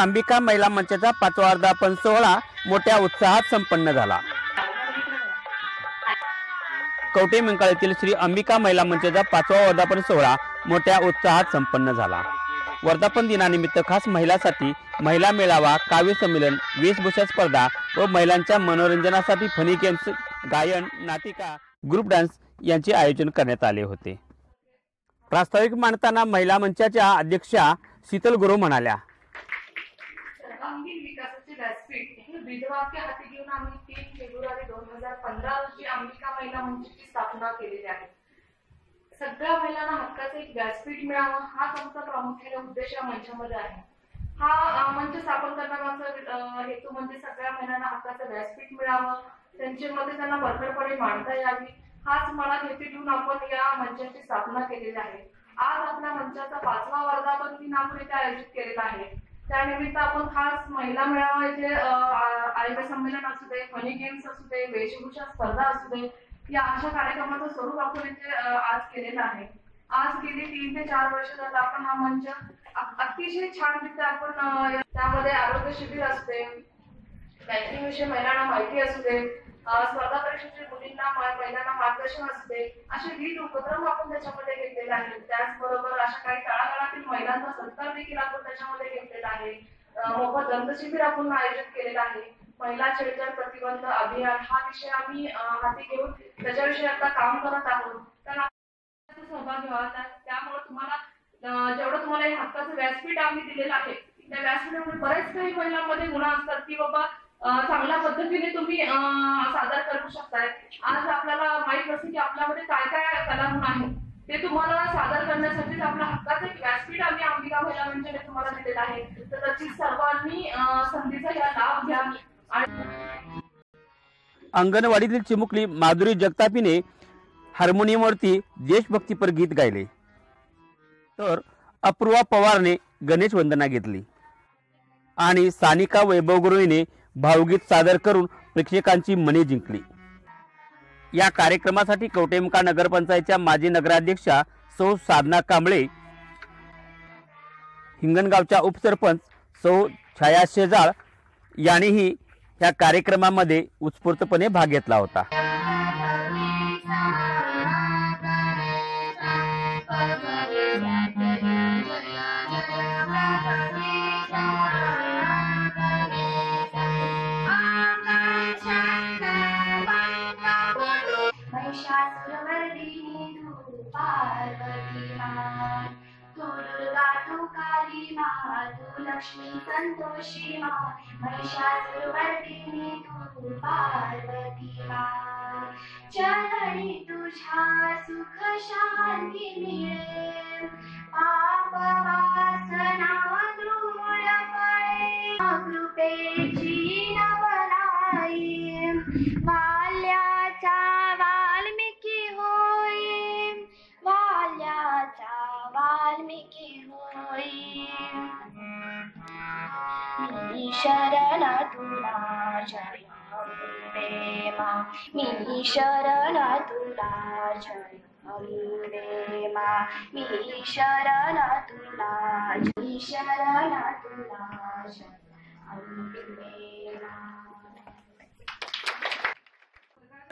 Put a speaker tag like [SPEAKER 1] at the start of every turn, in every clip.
[SPEAKER 1] अंबिका महिला मंचाचा पाचवा अर्धापन सोहळा मोठ्या उत्साहात संपन्न झाला. कवटे मंकाळीतील श्री अंबिका महिला मंचाचा पाचवा वर्धापन सोहळा मोठ्या उत्साहात संपन्न झाला. वर्धापन दिनानिमित्त खास महिलांसाठी महिला मेळावा काव्य संमेलन वेशभूषा स्पर्धा व महिलांच्या मनोरंजनासाठी फनी गेम्स गायन नाटिका ग्रुप डान्स यांचे आयोजन करण्यात आले होते. प्रास्ताविक मांडताना महिला मंचाच्या अध्यक्षा शीतल गुरु म्हणाल्या
[SPEAKER 2] सर्वांगीण विकासाचे व्यासपीठ म्हणजे हे विधवाक्य हाती घेऊन आम्ही तीन फेब्रुवारी दोन हजार पंधरा रोजी अंबिका महिला मंचची स्थापना केलेली आहे. सगळ्या महिलांना हक्काचं एक व्यासपीठ मिळावं हाच आमचा प्रामुख्याने उद्देश या मंचामध्ये आहे. हा मंच स्थापन करण्याचा हेतू म्हणजे सगळ्या महिलांना हक्काचं व्यासपीठ मिळावं त्यांचे मते त्यांना बळकटपणे मांडता यावी हाच मनात हेतू घेऊन आपण या मंचाची स्थापना केलेली आहे. आज आपल्या मंचाचा पाचवा वर्धापन दिन आपण इथे आयोजित केलेला आहे. त्यानिमित्त आपण खास महिला मेळावा इथे आयोजन संमेलन असू दे फनी गेम्स असू दे वेशभूषा स्पर्धा असू दे या अशा कार्यक्रमाचं स्वरूप आपण इथे आज केलेलं आहे. आज गेली तीन ते चार वर्ष झालं आपण हा मंच अतिशय छान रीत्या आपण त्यामध्ये आरोग्य शिबिर असते बँकिंग विषयी महिलांना माहिती असू दे स्पर्धा परीक्षेचे मुलींना महिलांना मार्गदर्शन असते. असे विविध उपक्रम आपण त्याच्यामध्ये घेतलेले आहेत. त्याचबरोबर अशा काही तळागाळातील महिलांचा सत्कार देखील आपण त्याच्यामध्ये घेतलेला आहे. मोफत दंत शिबिर आपण आयोजित केलेलं आहे. महिला छेडछाड प्रतिबंध अभियान हा विषय आम्ही हाती घेऊन त्याच्याविषयी आता काम करत आहोत. तर सहभाग घ्यावा त्यामुळे तुम्हाला जेवढं तुम्हाला हे हक्काचं व्यासपीठ आम्ही दिलेलं आहे त्या व्यासपीठामुळे बरेच काही महिलांमध्ये गुण असतात की बाबा चांगल्या पद्धतीने तुम्ही सादर करू शकताय. आज आपल्याला माहीत असते की आपल्यामध्ये काय काय कलागुण आहेत ते तुम्हाला सादर करण्यासाठीच आपल्या हक्काचं एक व्यासपीठ आम्ही अंबिका महिला मंचाने तुम्हाला दिलेलं आहे. तर त्याची सर्वांनी संधीचा या लाभ घ्या. आणि
[SPEAKER 1] अंगणवाडीतील चिमुकली माधुरी जगतापीने हार्मोनियमवरती देशभक्तीपर गीत गायले. तर अपूर्वा पवारने गणेश वंदना घेतली. आणि सानिका वैभव गुरुने भावगीत सादर करून प्रेक्षकांची मने जिंकली. या कार्यक्रमासाठी कवटेमका नगरपंचायतच्या माजी नगराध्यक्षा सौ साधना कांबळे हिंगणगावच्या उपसरपंच सौ छाया शेजाळ यांनीही या कार्यक्रमामध्ये उत्स्फूर्तपणे भाग घेतला होता.
[SPEAKER 3] दुर्गा मा तू लक्ष्मी संतोषी मा महिषासुरमर्दिनी तू पार्वती मा. चरणी तुझ्या सुख शांती मिळे. पाप वासना दूर पळे. कृपेची शरण तुला जय अम्बे मा मी शरण तुला जय अम्बे मा मी शरण तुला मी शरण तुला जय अम्बे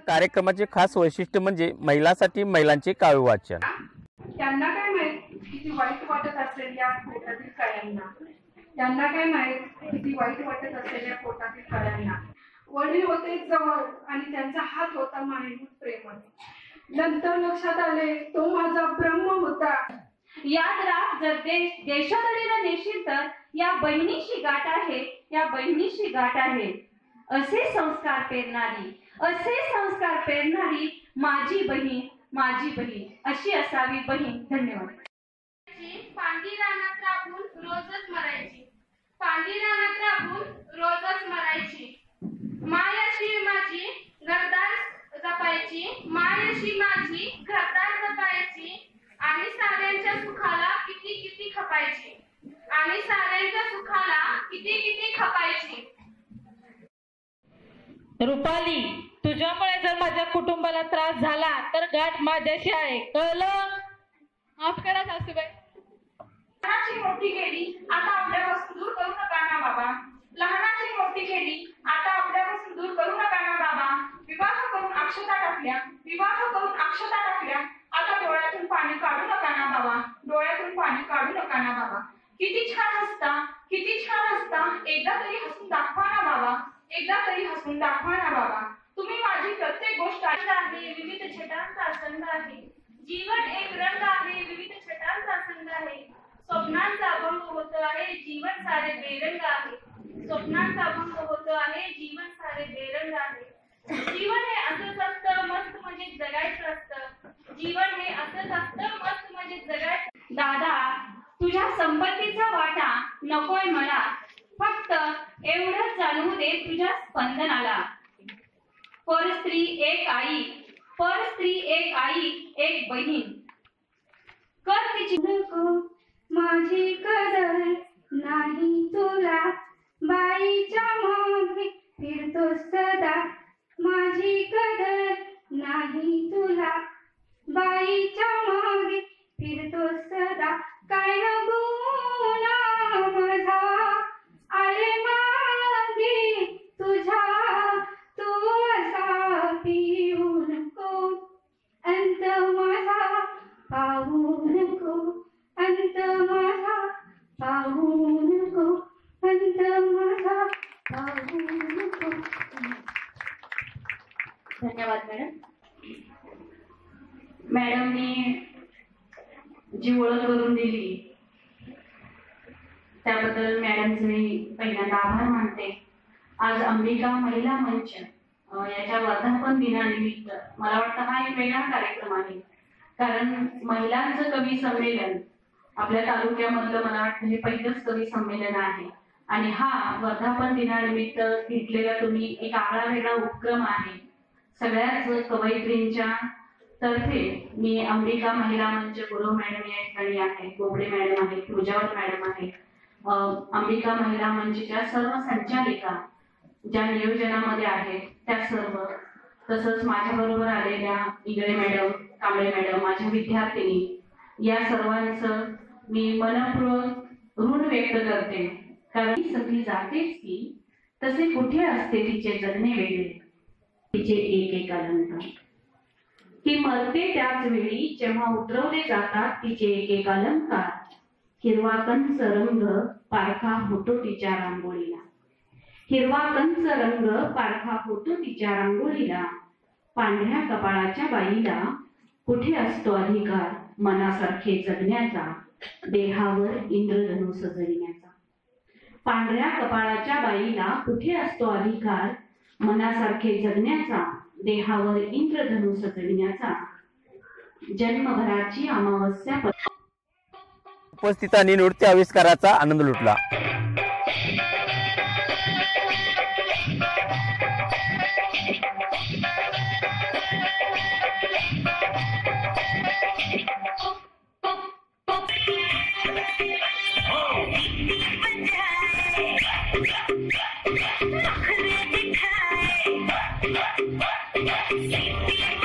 [SPEAKER 1] कार्यक्रमाचे खास वैशिष्ट्य म्हणजे महिलांसाठी महिलांचे काव्य वाचन
[SPEAKER 2] त्यांना काय माहीत किती वाईट वाटत असेल या क्षेत्रातील कायांना त्यांना काय माहीत किती वाईट वाटत असेल या पोटातील कळ्यांना वडील होते जवळ आणि त्यांचा हात होता मायेत प्रेमळ. नंतर लक्षात आले तो माझा ब्रह्म होता.
[SPEAKER 4] याद राख जर देश देशोधडीला नेशील तर या बहिणीशी गाठ आहे या बहिणीशी गाठ आहे. असे संस्कार पेरणारी असे संस्कार पेरणारी माझी बहीण माझी बहीण अशी असावी बहीण. धन्यवाद.
[SPEAKER 5] पांडी रानात राबून रोजच मरायची. पांडी रानात राबून रोजच मरायची. मायाशी माझी घरदार जपायची मायाशी माझी घरदार जपायची आणि साऱ्यांच्या सुखाला किती किती खपायची. आणि साऱ्यांच्या सुखाला किती किती खपायची.
[SPEAKER 6] रुपाली तुझ्यामुळे जर माझ्या कुटुंबाला त्रास झाला तर गाठ माझ्याशी आहे. कळलं?
[SPEAKER 5] माफ करा सासूबाई.
[SPEAKER 2] मोठी केली आता आपल्या वस्तू दूर करू नका ना
[SPEAKER 7] ना बाबा लहानाची मोठी केली आता आपल्यापासून दूर करू नका ना बाबा विवाह करून अक्षता टाकल्या विवाह करून अक्षता टाकल्या आता डोळ्यातून पाणी काढू नका ना बाबा. डोळ्यातून पाणी काढू नका ना बाबा. किती छान हसता किती छान हसता एकदा तरी हसून दाखवा ना बाबा. एकदा तरी हसून दाखवा ना बाबा. तुम्ही माझी प्रत्येक गोष्ट
[SPEAKER 4] आहे. विविध छटांचा संघ आहे. जीवन एक रंग आहे. विविध छटांचा संघ आहे. स्वप्नांचा अभंग होत आहे. जीवन सारे बेरंग आहे. स्वप्नांचा अभंग होत आहे. जीवन सारे बेरंग आहे. जीवन हे असंच असतं मस्त म्हणजे जगायचं असतं. जीवन हे असंच असतं मस्त म्हणजे जगायचं.
[SPEAKER 8] दादा तुझ्या संपत्तीचा वाटा नकोय मला फक्त एवढं जाणवू दे तुझ्या स्पंदनाला. पर स्त्री एक आई पर स्त्री एक आई एक बहीण. कर तिची नको माझी कदर नाही तुला. बाईच्या मागे फिरतो सदा. माझी कदर नाही तुला. बाईच्या मागे फिरतो सदा.
[SPEAKER 9] धन्यवाद मॅडम मॅडमनी जी ओळख करून दिली त्याबद्दल मॅडमचे मी पहिल्यांदा आभार मानते. आज अंबिका महिला मंच याच्या वर्धापन दिनानिमित्त मला वाटतं हा एक वेगळा कार्यक्रम आहे. कारण महिलांचं कवी संमेलन आपल्या तालुक्यामधलं मला वाटतं हे पहिलंच कवी संमेलन आहे. आणि हा वर्धापन दिनानिमित्त घेतलेला तुम्ही एक आगळा वेगळा उपक्रम आहे. सगळ्याच कवयित्रींच्या तर्फे मी अंबिका महिला मंच गुरु मॅडम या ठिकाणी आहे बोबडे मॅडम आहे पूजावत मॅडम आहे. अंबिका महिला मंचच्या सर्व संचालिका ज्या नियोजनामध्ये आहेत त्या सर्व तसंच माझ्याबरोबर आलेल्या इंगळे मॅडम कांबळे मॅडम माझ्या विद्यार्थिनी या सर्वांचं मी मनपूर्वक ऋण व्यक्त करते. कारण सगळी जातेच की तसे कुठे असते तिचे जगणे वेगळे? तिचे एक एक अलंकार ती मरते त्याच वेळी जेव्हा उतरवले जातात तिचे एक एक अलंकार हिरवा कंच रंग पारखा होतो तिच्या रांगोळीला. हिरवा कंच रंग पारखा होतो तिच्या रांगोळीला. पांढऱ्या कपाळाच्या बाईला कुठे असतो अधिकार? मनासारखे जगण्याचा देहावर इंद्रधनु सजविण्याचा पांढऱ्या कपाळाच्या बाईला कुठे असतो अधिकार? मनासारखे जगण्याचा देहावर इंद्रधनु सजविण्याचा जन्मभराची अमावस्या
[SPEAKER 1] उपस्थितांनी नृत्य आविष्काराचा आनंद लुटला.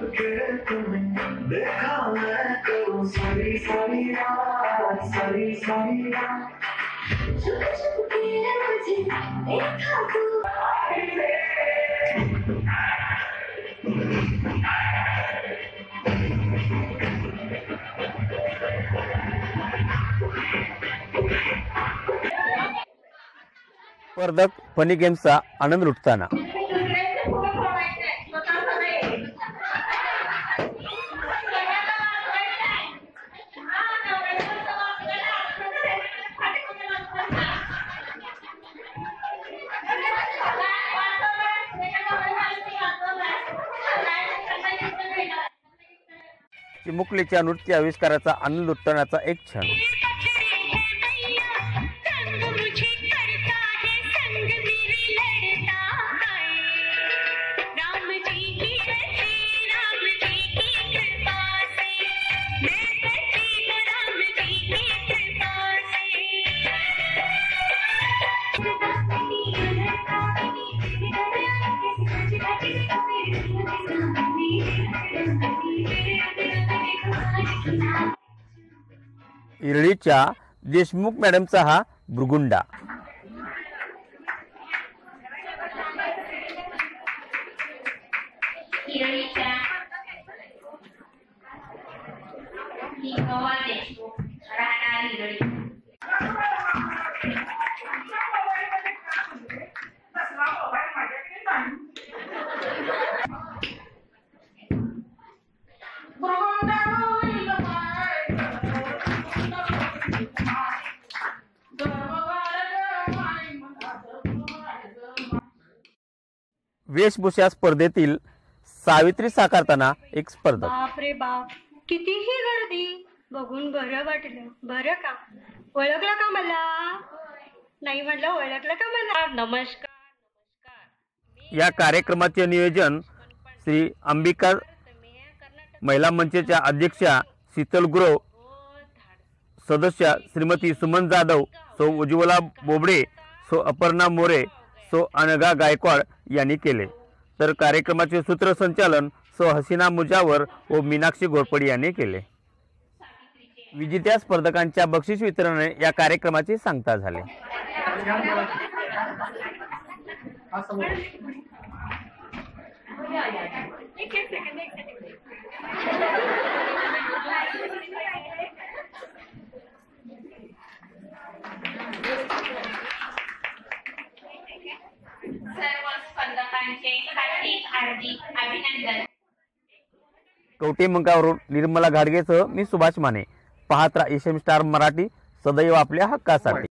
[SPEAKER 10] देखा मैं रात रात
[SPEAKER 1] स्पर्धक फनी गेम्सचा आनंद लुटताना. चिमुकलीच्या नृत्य आविष्काराचा आनंद लुटतानाचा एक क्षण. इरळीच्या देशमुख मॅडमचा हा भृगुंडा
[SPEAKER 3] हिरळीच्या देशमुख
[SPEAKER 1] वेशभूषा स्पर्धेतील सावित्री साकारताना एक स्पर्धक.
[SPEAKER 11] बापरे बाप कितीही गर्दी बघून बरं वाटलं. बरं का? ओळखलं का मला? नाही म्हटलं ओळखलं का मला? नमस्कार
[SPEAKER 1] या कार्यक्रमाचे नियोजन श्री अंबिका महिला मंचच्या अध्यक्षा शीतल गुरव सदस्य श्रीमती सुमन जाधव सौ उज्ज्वला बोबडे सो अपर्णा मोरे सो अनघा गायकवाड यांनी केले. तर कार्यक्रमाचे सूत्रसंचालन सो हसीना मुजावर व मीनाक्षी घोरपडी यांनी केले. विजेत्या स्पर्धकांच्या बक्षीस वितरणाने या कार्यक्रमाची सांगता झाले.
[SPEAKER 3] सर्व
[SPEAKER 1] कवटेमंकावरून निर्मला घाडगेसह मी सुभाष माने. पाहत राहा स्टार मराठी. सदैव आपल्या हक्कासाठी.